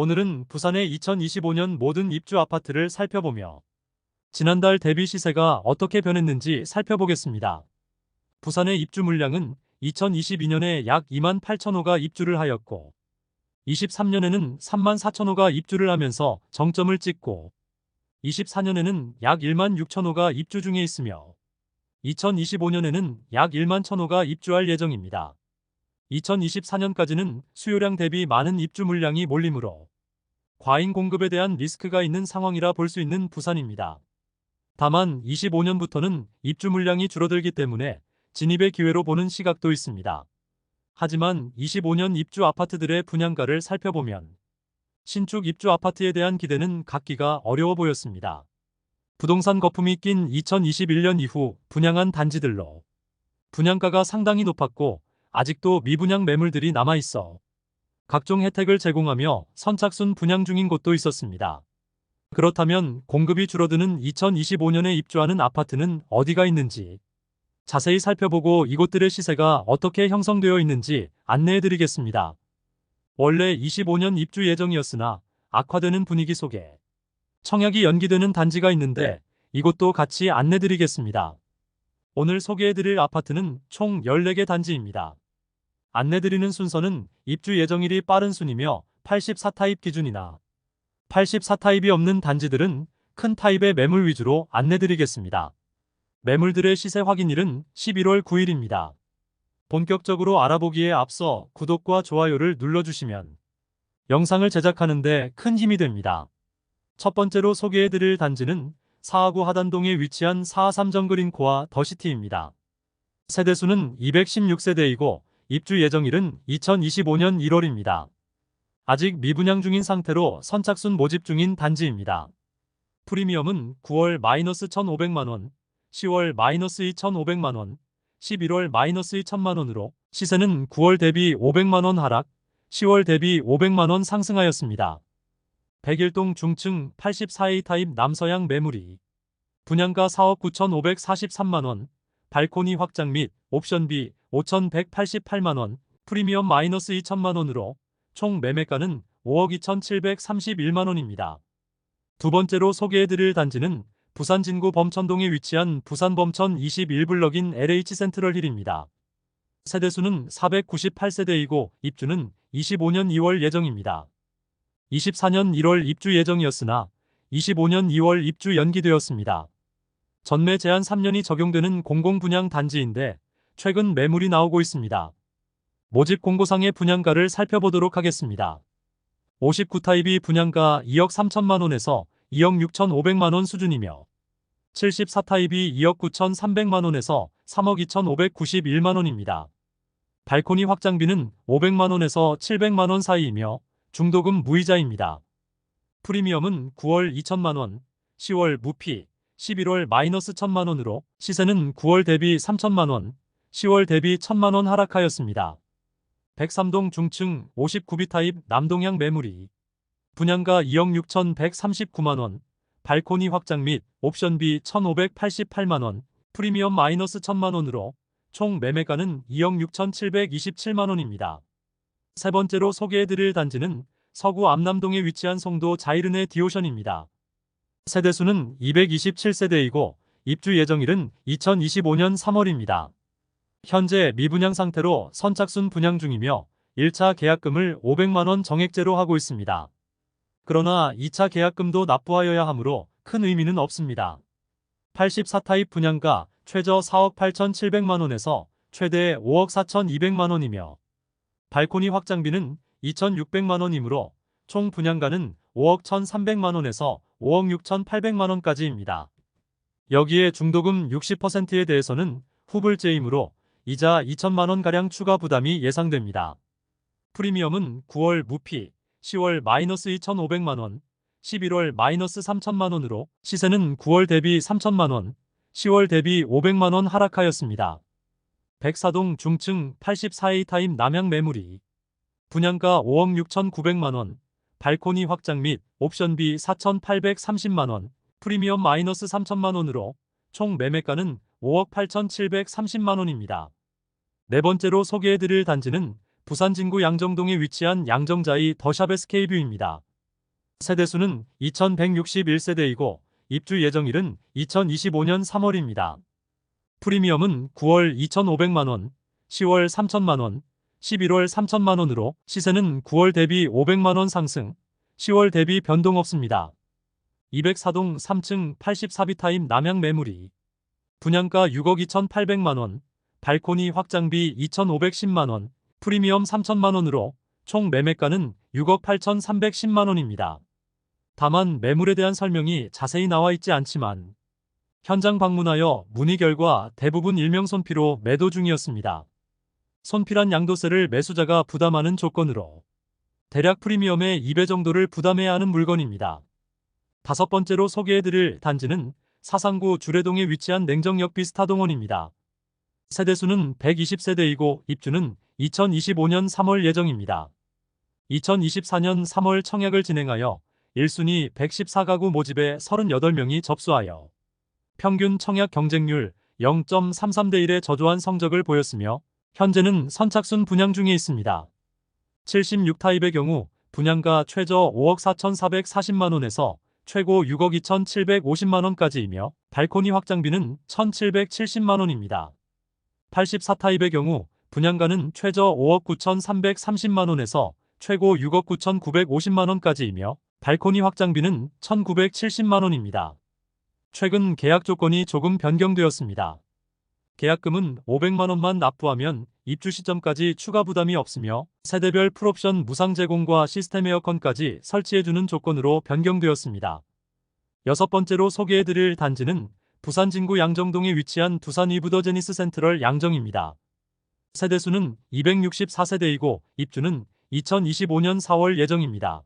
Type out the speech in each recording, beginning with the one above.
오늘은 부산의 2025년 모든 입주 아파트를 살펴보며 지난달 대비 시세가 어떻게 변했는지 살펴보겠습니다. 부산의 입주 물량은 2022년에 약 2만 8천 호가 입주를 하였고 23년에는 3만 4천 호가 입주를 하면서 정점을 찍고 24년에는 약 1만 6천 호가 입주 중에 있으며 2025년에는 약 1만 천 호가 입주할 예정입니다. 2024년까지는 수요량 대비 많은 입주 물량이 몰리므로 과잉 공급에 대한 리스크가 있는 상황이라 볼 수 있는 부산입니다. 다만 25년부터는 입주 물량이 줄어들기 때문에 진입의 기회로 보는 시각도 있습니다. 하지만 25년 입주 아파트들의 분양가를 살펴보면 신축 입주 아파트에 대한 기대는 갖기가 어려워 보였습니다. 부동산 거품이 낀 2021년 이후 분양한 단지들로 분양가가 상당히 높았고 아직도 미분양 매물들이 남아 있어 각종 혜택을 제공하며 선착순 분양 중인 곳도 있었습니다. 그렇다면 공급이 줄어드는 2025년에 입주하는 아파트는 어디가 있는지 자세히 살펴보고 이곳들의 시세가 어떻게 형성되어 있는지 안내해 드리겠습니다. 원래 25년 입주 예정이었으나 악화되는 분위기 속에 청약이 연기되는 단지가 있는데 이곳도 같이 안내 드리겠습니다. 오늘 소개해 드릴 아파트는 총 14개 단지입니다. 안내 드리는 순서는 입주 예정일이 빠른 순이며 84타입 기준이나 84타입이 없는 단지들은 큰 타입의 매물 위주로 안내 드리겠습니다. 매물들의 시세 확인일은 11월 9일입니다. 본격적으로 알아보기에 앞서 구독과 좋아요를 눌러주시면 영상을 제작하는데 큰 힘이 됩니다. 첫 번째로 소개해드릴 단지는 사하구 하단동에 위치한 사하삼 정글인코아 더시티입니다. 세대수는 216세대이고 입주 예정일은 2025년 1월입니다. 아직 미분양 중인 상태로 선착순 모집 중인 단지입니다. 프리미엄은 9월 마이너스 1,500만원, 10월 마이너스 2,500만원, 11월 마이너스 2천만원으로 시세는 9월 대비 500만원 하락, 10월 대비 500만원 상승하였습니다. 백일동 중층 84A 타입 남서양 매물이 분양가 4억 9,543만원, 발코니 확장 및 옵션비 5,188만원, 프리미엄 마이너스 2천만원으로 총 매매가는 5억 2,731만원입니다. 두 번째로 소개해드릴 단지는 부산 진구 범천동에 위치한 부산 범천 21블럭인 LH 센트럴 힐입니다. 세대수는 498세대이고 입주는 25년 2월 예정입니다. 24년 1월 입주 예정이었으나 25년 2월 입주 연기되었습니다. 전매 제한 3년이 적용되는 공공분양 단지인데 최근 매물이 나오고 있습니다. 모집 공고상의 분양가를 살펴보도록 하겠습니다. 59타입이 분양가 2억 3천만 원에서 2억 6천5백만 원 수준이며 74타입이 2억 9천3백만 원에서 3억 2천5백구십일만 원입니다. 발코니 확장비는 500만 원에서 700만 원 사이이며 중도금 무이자입니다. 프리미엄은 9월 2천만 원, 10월 무피, 11월 마이너스 1천만 원으로 시세는 9월 대비 3천만 원, 10월 대비 1천만 원 하락하였습니다. 103동 중층 59비 타입 남동향 매물이 분양가 2억 6천139만 원, 발코니 확장 및 옵션비 1,588만 원, 프리미엄 마이너스 1천만 원으로 총 매매가는 2억 6천727만 원입니다. 세 번째로 소개해드릴 단지는 서구 암남동에 위치한 송도 자이르네 디오션입니다. 세대수는 227세대이고 입주 예정일은 2025년 3월입니다. 현재 미분양 상태로 선착순 분양 중이며 1차 계약금을 500만원 정액제로 하고 있습니다. 그러나 2차 계약금도 납부하여야 하므로 큰 의미는 없습니다. 84타입 분양가 최저 4억 8,700만원에서 최대 5억 4,200만원이며 발코니 확장비는 2,600만원이므로 총 분양가는 5억 1,300만원에서 5억 6,800만원까지입니다. 여기에 중도금 60%에 대해서는 후불제이므로 이자 2천만원가량 추가 부담이 예상됩니다. 프리미엄은 9월 무피, 10월 마이너스 2,500만원, 11월 마이너스 3천만원으로 시세는 9월 대비 3천만원, 10월 대비 500만원 하락하였습니다. 백사동 중층 84A 타입 남양 매물이 분양가 5억 6,900만원, 발코니 확장 및 옵션비 4,830만원, 프리미엄 마이너스 3천만원으로 총 매매가는 5억 8,730만원입니다. 네 번째로 소개해드릴 단지는 부산 진구 양정동에 위치한 양정자이 더샵 SK뷰입니다. 세대수는 2161세대이고 입주 예정일은 2025년 3월입니다. 프리미엄은 9월 2,500만원, 10월 3천만원, 11월 3천만원으로 시세는 9월 대비 500만원 상승, 10월 대비 변동 없습니다. 204동 3층 84비타임 남양 매물이 분양가 6억 2,800만원, 발코니 확장비 2,510만원, 프리미엄 3천만원으로 총 매매가는 6억 8,310만원입니다. 다만 매물에 대한 설명이 자세히 나와 있지 않지만 현장 방문하여 문의 결과 대부분 일명 손피로 매도 중이었습니다. 손필한 양도세를 매수자가 부담하는 조건으로 대략 프리미엄의 2배 정도를 부담해야 하는 물건입니다. 다섯 번째로 소개해드릴 단지는 사상구 주례동에 위치한 냉정역 비스타동원입니다. 세대수는 120세대이고 입주는 2025년 3월 예정입니다. 2024년 3월 청약을 진행하여 1순위 114가구 모집에 38명이 접수하여 평균 청약 경쟁률 0.33대 1의 저조한 성적을 보였으며 현재는 선착순 분양 중에 있습니다. 76타입의 경우 분양가 최저 5억 4,440만원에서 최고 6억 2,750만원까지이며 발코니 확장비는 1,770만원입니다. 84타입의 경우 분양가는 최저 5억 9,330만원에서 최고 6억 9,950만원까지이며 발코니 확장비는 1,970만원입니다. 최근 계약 조건이 조금 변경되었습니다. 계약금은 500만원만 납부하면 입주 시점까지 추가 부담이 없으며 세대별 풀옵션 무상 제공과 시스템 에어컨까지 설치해주는 조건으로 변경되었습니다. 여섯 번째로 소개해드릴 단지는 부산 진구 양정동에 위치한 두산 이브더 제니스 센트럴 양정입니다. 세대수는 264세대이고 입주는 2025년 4월 예정입니다.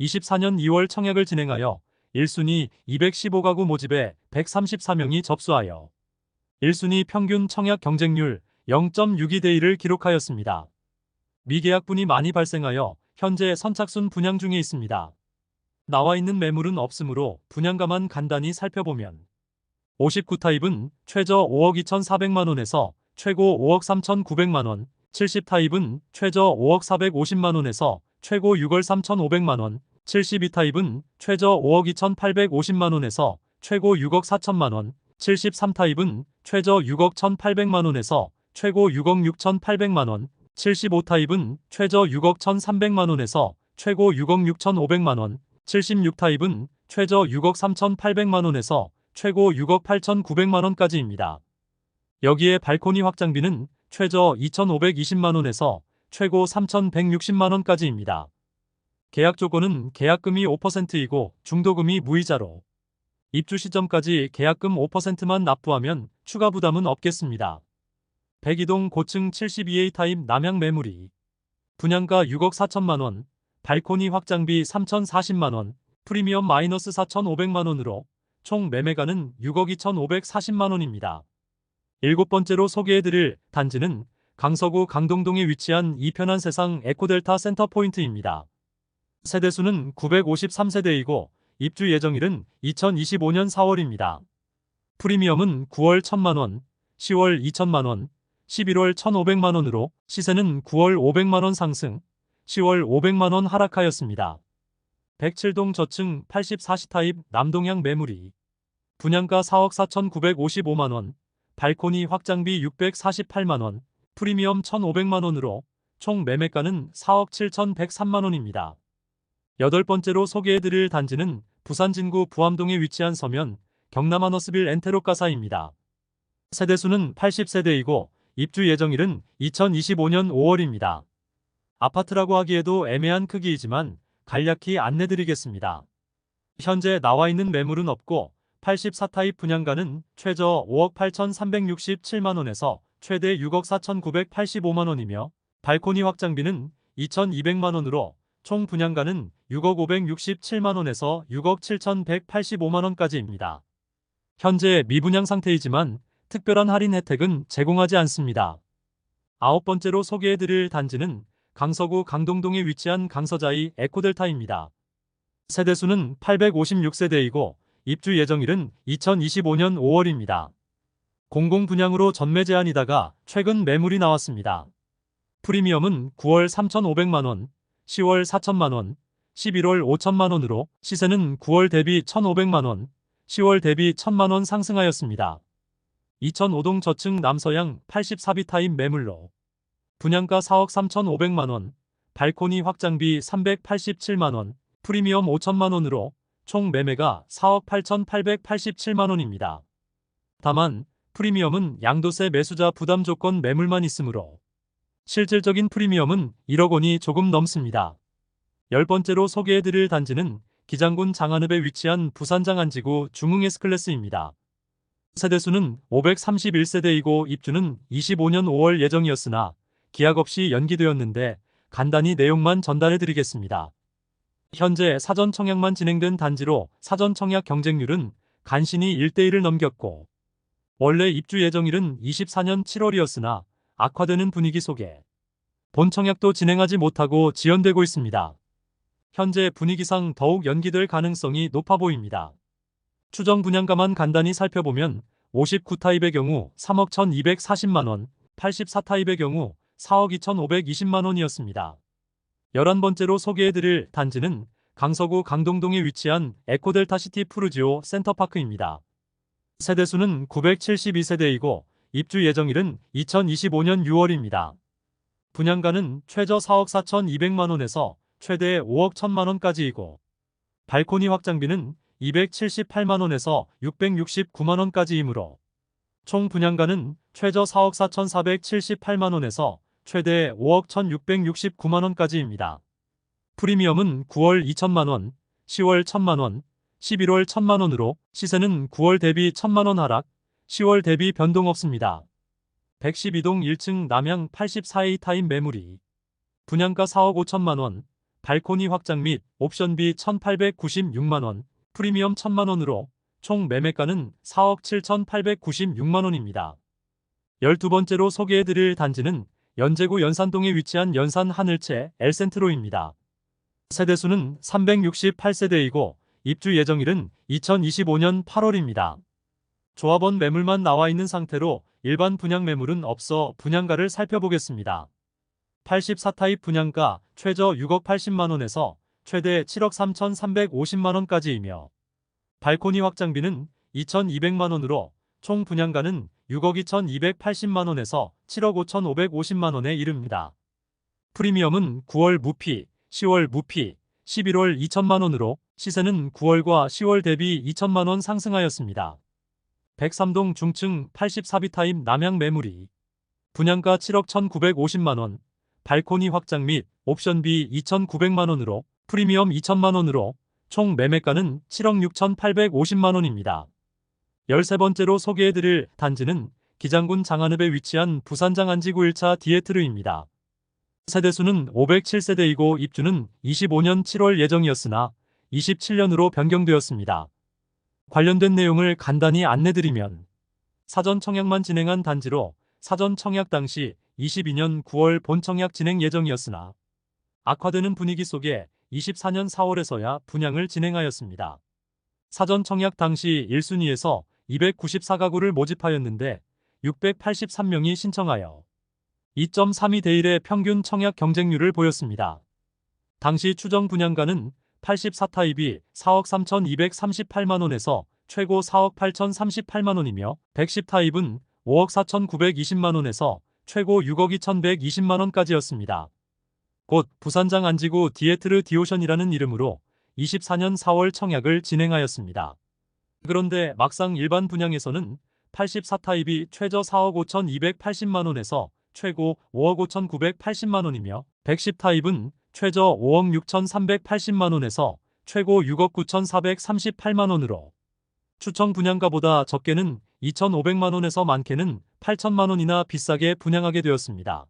24년 2월 청약을 진행하여 1순위 215가구 모집에 134명이 접수하여 1순위 평균 청약 경쟁률 0.62대 1을 기록하였습니다. 미계약분이 많이 발생하여 현재 선착순 분양 중에 있습니다. 나와 있는 매물은 없으므로 분양가만 간단히 살펴보면 59타입은 최저 5억 2,400만원에서 최고 5억 3,900만원, 70타입은 최저 5억 450만원에서 최고 6월 3,500만원, 72타입은 최저 5억 2,850만원에서 최고 6억 4천만원, 73타입은 최저 6억 1,800만원에서 최고 6억 6,800만원, 75타입은 최저 6억 1,300만원에서 최고 6억 6,500만원, 76타입은 최저 6억 3,800만원에서 최고 6억 8,900만원까지입니다. 여기에 발코니 확장비는 최저 2,520만원에서 최고 3,160만원까지입니다. 계약 조건은 계약금이 5%이고 중도금이 무이자로 입주 시점까지 계약금 5%만 납부하면 추가 부담은 없겠습니다. 102동 고층 72A 타입 남양 매물이 분양가 6억 4천만원, 발코니 확장비 3,040만원, 프리미엄 마이너스 4,500만원으로 총 매매가는 6억 2,540만원입니다. 일곱 번째로 소개해드릴 단지는 강서구 강동동에 위치한 이편한 세상 에코델타 센터포인트입니다. 세대수는 953세대이고 입주 예정일은 2025년 4월입니다. 프리미엄은 9월 1000만원, 10월 2000만원, 11월 1500만원으로 시세는 9월 500만원 상승, 10월 500만원 하락하였습니다. 107동 저층 84시타입 남동향 매물이 분양가 4억 4,955만원, 발코니 확장비 648만원, 프리미엄 1,500만원으로 총 매매가는 4억 7,103만원입니다. 여덟 번째로 소개해드릴 단지는 부산 진구 부암동에 위치한 서면 경남 아너스빌 엔테로가사입니다. 세대수는 80세대이고 입주 예정일은 2025년 5월입니다. 아파트라고 하기에도 애매한 크기이지만 간략히 안내드리겠습니다. 현재 나와 있는 매물은 없고 84타입 분양가는 최저 5억 8,367만원에서 최대 6억 4,985만원이며 발코니 확장비는 2,200만원으로 총 분양가는 6억 567만원에서 6억 7,185만원까지입니다. 현재 미분양 상태이지만 특별한 할인 혜택은 제공하지 않습니다. 아홉 번째로 소개해드릴 단지는 강서구 강동동에 위치한 강서자이 에코델타입니다. 세대수는 856세대이고 입주 예정일은 2025년 5월입니다. 공공분양으로 전매 제한이다가 최근 매물이 나왔습니다. 프리미엄은 9월 3,500만원, 10월 4천만원, 11월 5천만 원으로 시세는 9월 대비 1,500만 원, 10월 대비 1,000만 원 상승하였습니다. 2005동 저층 남서양 84비 타임 매물로 분양가 4억 3,500만 원, 발코니 확장비 387만 원, 프리미엄 5천만 원으로 총 매매가 4억 8,887만 원입니다. 다만 프리미엄은 양도세 매수자 부담 조건 매물만 있으므로 실질적인 프리미엄은 1억 원이 조금 넘습니다. 열 번째로 소개해드릴 단지는 기장군 장안읍에 위치한 부산 장안지구 중흥 S클래스입니다. 세대수는 531세대이고 입주는 25년 5월 예정이었으나 기약 없이 연기되었는데 간단히 내용만 전달해 드리겠습니다. 현재 사전 청약만 진행된 단지로 사전 청약 경쟁률은 간신히 1대1을 넘겼고 원래 입주 예정일은 24년 7월이었으나 악화되는 분위기 속에 본 청약도 진행하지 못하고 지연되고 있습니다. 현재 분위기상 더욱 연기될 가능성이 높아 보입니다. 추정 분양가만 간단히 살펴보면 59타입의 경우 3억 1240만원, 84타입의 경우 4억 2520만 원이었습니다. 11번째로 소개해드릴 단지는 강서구 강동동에 위치한 에코델타시티 푸르지오 센터파크입니다. 세대수는 972세대이고 입주 예정일은 2025년 6월입니다. 분양가는 최저 4억 4,200만 원에서 최대 5억 1천만 원까지이고 발코니 확장비는 278만 원에서 669만 원까지이므로 총 분양가는 최저 4억 4,478만 원에서 최대 5억 1,669만 원까지입니다. 프리미엄은 9월 2천만 원, 10월 1천만 원, 11월 1천만 원으로 시세는 9월 대비 1천만 원 하락, 10월 대비 변동 없습니다. 112동 1층 남양 84A 타임 매물이 분양가 4억 5천만 원, 발코니 확장 및 옵션비 1,896만 원, 프리미엄 1천만 원으로 총 매매가는 4억 7,896만 원입니다. 12번째로 소개해드릴 단지는 연제구 연산동에 위치한 연산 하늘채 엘센트로입니다. 세대수는 368세대이고 입주 예정일은 2025년 8월입니다. 조합원 매물만 나와 있는 상태로 일반 분양 매물은 없어 분양가를 살펴보겠습니다. 84타입 분양가 최저 6억 80만 원에서 최대 7억 3,350만 원까지이며 발코니 확장비는 2,200만 원으로 총 분양가는 6억 2,280만 원에서 7억 5,550만 원에 이릅니다. 프리미엄은 9월 무피, 10월 무피, 11월 2천만 원으로 시세는 9월과 10월 대비 2천만 원 상승하였습니다. 103동 중층 84비 타입 남양 매물이 분양가 7억 1,950만 원, 발코니 확장 및 옵션비 2,900만 원으로 프리미엄 2천만 원으로 총 매매가는 7억 6,850만 원입니다. 13번째로 소개해드릴 단지는 기장군 장안읍에 위치한 부산 장안지구 1차 디에트르입니다. 세대수는 507세대이고 입주는 25년 7월 예정이었으나 27년으로 변경되었습니다. 관련된 내용을 간단히 안내드리면 사전 청약만 진행한 단지로 사전 청약 당시 22년 9월 본 청약 진행 예정이었으나 악화되는 분위기 속에 24년 4월에서야 분양을 진행하였습니다. 사전 청약 당시 1순위에서 294가구를 모집하였는데 683명이 신청하여 2.32대 1의 평균 청약 경쟁률을 보였습니다. 당시 추정 분양가는 84타입이 4억 3,238만 원에서 최고 4억 8,038만 원이며 110타입은 5억 4,920만 원에서 최고 6억 2,120만 원까지였습니다. 곧 부산장 안지구 디에트르 디오션이라는 이름으로 24년 4월 청약을 진행하였습니다. 그런데 막상 일반 분양에서는 84타입이 최저 4억 5,280만 원에서 최고 5억 5,980만 원이며 110타입은 최저 5억 6,380만 원에서 최고 6억 9,438만 원으로 추청 분양가보다 적게는 2,500만 원에서 많게는 8천만 원이나 비싸게 분양하게 되었습니다.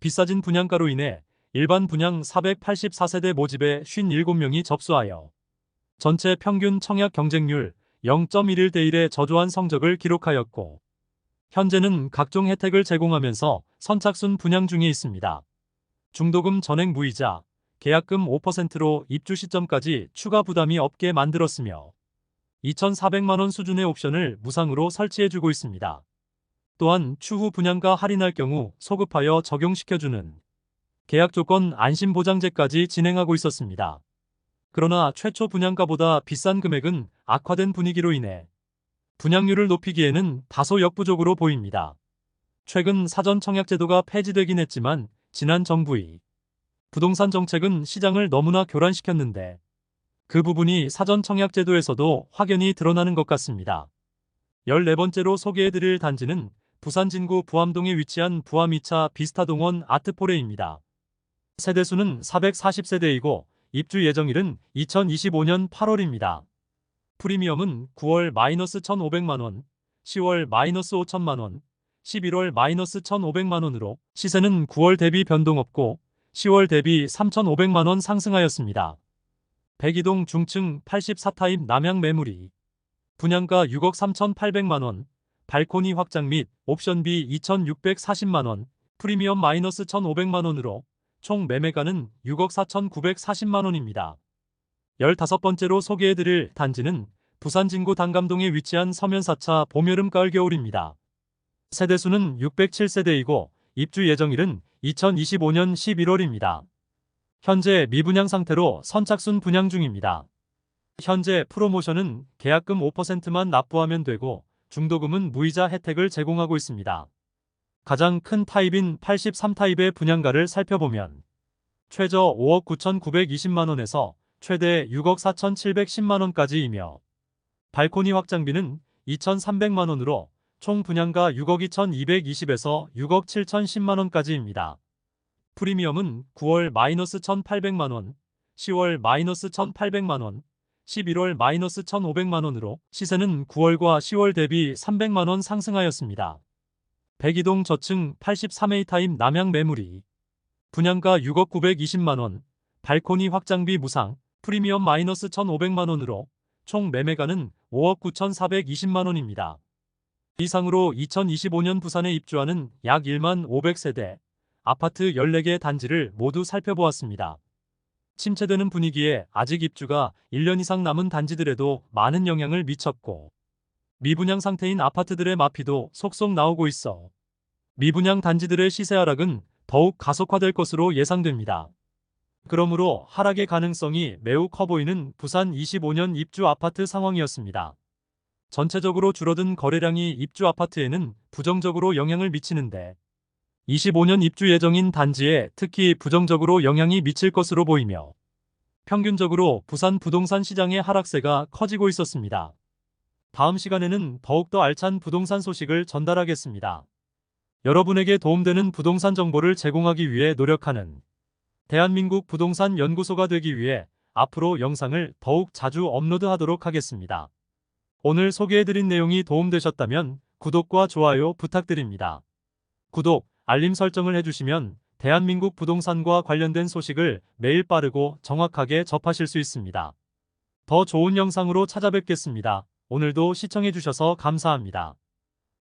비싸진 분양가로 인해 일반 분양 484세대 모집에 57명이 접수하여 전체 평균 청약 경쟁률 0.11대 1의 저조한 성적을 기록하였고 현재는 각종 혜택을 제공하면서 선착순 분양 중에 있습니다. 중도금 전액 무이자, 계약금 5%로 입주 시점까지 추가 부담이 없게 만들었으며 2,400만 원 수준의 옵션을 무상으로 설치해주고 있습니다. 또한 추후 분양가 할인할 경우 소급하여 적용시켜주는 계약 조건 안심보장제까지 진행하고 있었습니다. 그러나 최초 분양가보다 비싼 금액은 악화된 분위기로 인해 분양률을 높이기에는 다소 역부족으로 보입니다. 최근 사전 청약 제도가 폐지되긴 했지만 지난 정부의 부동산 정책은 시장을 너무나 교란시켰는데 그 부분이 사전 청약 제도에서도 확연히 드러나는 것 같습니다. 14번째로 소개해드릴 단지는 부산 진구 부암동에 위치한 부암 2차 비스타동원 아트포레입니다. 세대수는 440세대이고 입주 예정일은 2025년 8월입니다. 프리미엄은 9월 마이너스 1,500만원, 10월 마이너스 5천만원, 11월 마이너스 1,500만원으로 시세는 9월 대비 변동 없고 10월 대비 3,500만원 상승하였습니다. 백이동 중층 84타입 남양 매물이 분양가 6억 3,800만원, 발코니 확장 및 옵션비 2,640만원, 프리미엄 마이너스 1,500만원으로 총 매매가는 6억 4,940만원입니다. 15번째로 소개해드릴 단지는 부산 진구 단감동에 위치한 서면 4차 봄, 여름, 가을, 겨울입니다. 세대수는 607세대이고 입주 예정일은 2025년 11월입니다. 현재 미분양 상태로 선착순 분양 중입니다. 현재 프로모션은 계약금 5%만 납부하면 되고 중도금은 무이자 혜택을 제공하고 있습니다. 가장 큰 타입인 83타입의 분양가를 살펴보면 최저 5억 9,920만원에서 최대 6억 4,710만원까지이며 발코니 확장비는 2,300만원으로 총 분양가 6억 2,220에서 6억 7,010만원까지입니다. 프리미엄은 9월 마이너스 1,800만원, 10월 마이너스 1,800만원, 11월 마이너스 1,500만원으로 시세는 9월과 10월 대비 300만원 상승하였습니다. 백이동 저층 83A 타입 남양 매물이 분양가 6억 920만원, 발코니 확장비 무상, 프리미엄 마이너스 1,500만원으로 총 매매가는 5억 9,420만 원입니다. 이상으로 2025년 부산에 입주하는 약 1만 500세대 아파트 14개 단지를 모두 살펴보았습니다. 침체되는 분위기에 아직 입주가 1년 이상 남은 단지들에도 많은 영향을 미쳤고 미분양 상태인 아파트들의 마피도 속속 나오고 있어 미분양 단지들의 시세 하락은 더욱 가속화될 것으로 예상됩니다. 그러므로 하락의 가능성이 매우 커 보이는 부산 25년 입주 아파트 상황이었습니다. 전체적으로 줄어든 거래량이 입주 아파트에는 부정적으로 영향을 미치는데 25년 입주 예정인 단지에 특히 부정적으로 영향이 미칠 것으로 보이며 평균적으로 부산 부동산 시장의 하락세가 커지고 있었습니다. 다음 시간에는 더욱더 알찬 부동산 소식을 전달하겠습니다. 여러분에게 도움되는 부동산 정보를 제공하기 위해 노력하는 대한민국 부동산 연구소가 되기 위해 앞으로 영상을 더욱 자주 업로드하도록 하겠습니다. 오늘 소개해드린 내용이 도움되셨다면 구독과 좋아요 부탁드립니다. 구독, 알림 설정을 해주시면 대한민국 부동산과 관련된 소식을 매일 빠르고 정확하게 접하실 수 있습니다. 더 좋은 영상으로 찾아뵙겠습니다. 오늘도 시청해주셔서 감사합니다.